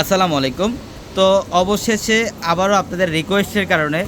আসসালামু আলাইকুম। তো অবশেষে আবারও আপনাদের রিকোয়েস্টের কারণে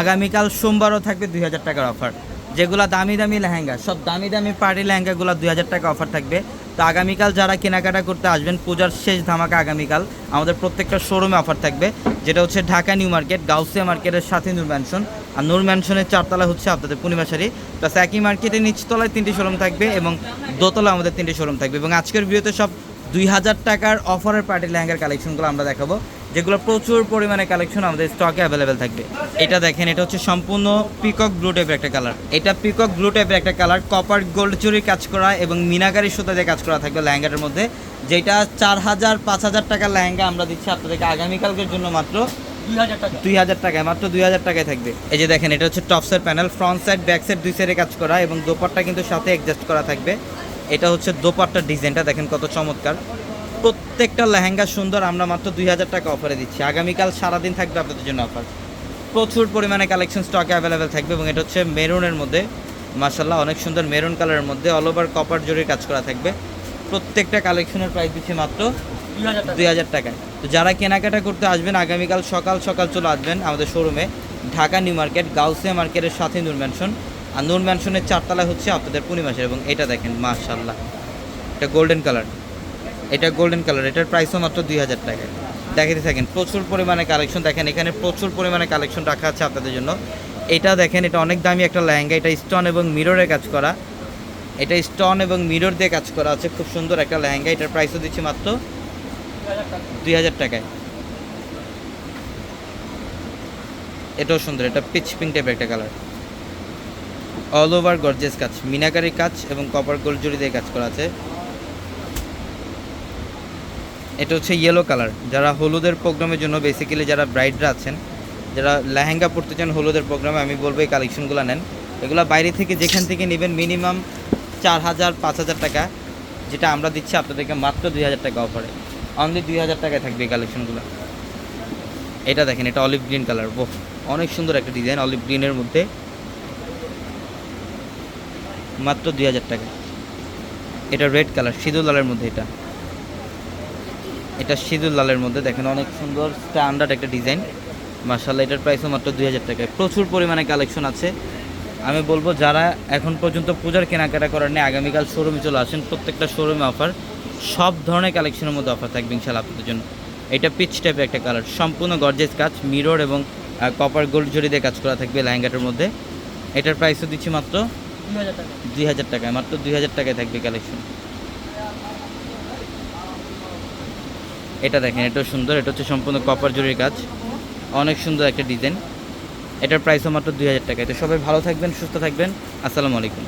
আগামীকাল সোমবারও থাকবে দুই হাজার টাকার অফার যেগুলো দামি দামি লেহেঙ্গা, সব দামি দামি পার্টি লেহেঙ্গাগুলো দুই হাজার টাকা অফার থাকবে। তো আগামীকাল যারা কেনাকাটা করতে আসবেন, পূজার শেষ ধামাকা আগামীকাল, আমাদের প্রত্যেকটা শোরুমে অফার থাকবে। যেটা হচ্ছে ঢাকা নিউ মার্কেট, গাউসিয়া মার্কেটের সাথে নূর ম্যানশন আর নূর ম্যানশনের চারতলা হচ্ছে আপনাদের পূর্ণিমাশারি প্লাস একই মার্কেটে নিচতলায় তিনটি শোরুম থাকবে এবং দোতলা আমাদের তিনটি শোরুম থাকবে। এবং আজকের ভিডিওতে সব দুই হাজার টাকার অফারের পার্টি লেহেঙ্গার কালেকশনগুলো আমরা দেখাবো, যেগুলো প্রচুর পরিমাণে কালেকশন আমাদের স্টকে অ্যাভেলেবেল থাকবে। এটা দেখেন, এটা হচ্ছে সম্পূর্ণ পিকক ব্লু টাইপের একটা কালার এটা পিকক ব্লু টাইপের একটা কালার কপার গোল্ড চুরির কাজ করা এবং মিনাকারি সুতা দিয়ে কাজ করা থাকবে লেহেঙ্গাটার মধ্যে। যেটা চার হাজার, পাঁচ হাজার টাকার লেহেঙ্গা আমরা দিচ্ছি আপনাদেরকে আগামীকালকের জন্য মাত্র দুই হাজার টাকা। টাকায়, মাত্র দুই হাজার টাকায় থাকবে। এই যে দেখেন, এটা হচ্ছে টপসের panel front side back side দুই সাইডে কাজ করা এবং দোপাট্টা কিন্তু সাথে অ্যাডজাস্ট করা থাকবে। এটা হচ্ছে দোপাট্টার ডিজাইনটা দেখেন কত চমৎকার। প্রত্যেকটা লেহেঙ্গা সুন্দর আমরা মাত্র দুই হাজার টাকা অফারে দিচ্ছি। আগামীকাল সারাদিন থাকবে আপনাদের জন্য অফার প্রচুর পরিমাণে কালেকশন স্টকে অ্যাভেলেবেল থাকবে এবং এটা হচ্ছে মেরুনের মধ্যে মার্শাল্লাহ অনেক সুন্দর মেরুন কালারের মধ্যে অল ওভার কপার জরির কাজ করা থাকবে। প্রত্যেকটা কালেকশনের প্রাইস দিচ্ছে মাত্র দুই হাজার টাকা। দুই হাজার টাকায়। তো যারা কেনাকাটা করতে আসবেন আগামীকাল সকাল সকাল চলে আসবেন আমাদের শোরুমে ঢাকা নিউ মার্কেট গাউসিয়া মার্কেটের সাথে নূর ম্যানশন আর নূর ম্যানশনের চারতলা হচ্ছে আপনাদের পূর্ণিমাসের এবং এটা দেখেন মাশাল্লাহ এটা গোল্ডেন কালার এটা গোল্ডেন কালার এটার প্রাইসও মাত্র দুই হাজার টাকায়। দেখাতে থাকেন, প্রচুর পরিমাণে কালেকশন দেখেন, এখানে প্রচুর পরিমাণে কালেকশন রাখা আছে আপনাদের জন্য। এটা দেখেন, এটা অনেক দামি একটা লেহেঙ্গা। এটা স্টোন এবং মিররের কাজ করা। এটা স্টোন এবং মিরর দিয়ে কাজ করা আছে। খুব সুন্দর একটা লেহেঙ্গা। এটার প্রাইসও দিচ্ছি মাত্র টাকা দুই হাজার টাকায়। এটাও সুন্দর, এটা পিচ পিঙ্ক টাইপের একটা কালার অল ওভার গর্জেস কাজ। মিনাকারি কাজ এবং কপার গোল্ড জুড়ি দিয়ে কাজ করা আছে। এটা হচ্ছে ইয়েলো কালার যারা হলুদের প্রোগ্রামের জন্য বেসিক্যালি যারা ব্রাইডরা আছেন, যারা লেহেঙ্গা পরতে চান হলুদের প্রোগ্রামে আমি বলব এই কালেকশনগুলো নেন। এগুলো বাইরে থেকে যেখান থেকে নেবেন মিনিমাম চার হাজার, পাঁচ হাজার টাকা, যেটা আমরা দিচ্ছি আপনাদেরকে মাত্র দুই হাজার টাকা অফারে অনলি দুই হাজার টাকায় থাকবে এই কালেকশনগুলো এটা দেখেন, এটা অলিভ গ্রিন কালার বোহ, অনেক সুন্দর একটা ডিজাইন অলিভ গ্রিনের মধ্যে। মাত্র দুই হাজার টাকা। এটা রেড কালার সিঁদুর লালের মধ্যে এটা। এটা সিঁদুর লালের মধ্যে। দেখেন অনেক সুন্দর স্ট্যান্ডার্ড একটা ডিজাইন মার্শাল্লাহ এটার প্রাইসও মাত্র দুই হাজার টাকায়। প্রচুর পরিমাণে কালেকশন আছে। আমি বলব, যারা এখন পর্যন্ত পূজার কেনাকাটা করার নেই, আগামীকাল শোরুমে চলে আসেন, প্রত্যেকটা শোরুমে অফার সব ধরনের কালেকশনের মধ্যে অফার থাকবে ইনশাল্লাহ আপনাদের জন্য। এটা পিচ টাইপের একটা কালার সম্পূর্ণ গর্জেস কাজ মিরর এবং কপার গোল্ড জড়ি দিয়ে কাজ করা থাকবে লেহেঙ্গাটার মধ্যে। এটার প্রাইসও দিচ্ছি মাত্র দুই হাজার টাকায় মাত্র দুই হাজার টাকায় থাকবে কালেকশন এটা দেখেন এটাও সুন্দর, এটা হচ্ছে সম্পূর্ণ কপার জরির কাজ। অনেক সুন্দর একটা ডিজাইন এটার প্রাইসও মাত্র দুই হাজার টাকায় তো সবাই ভালো থাকবেন, সুস্থ থাকবেন। আসসালামু আলাইকুম।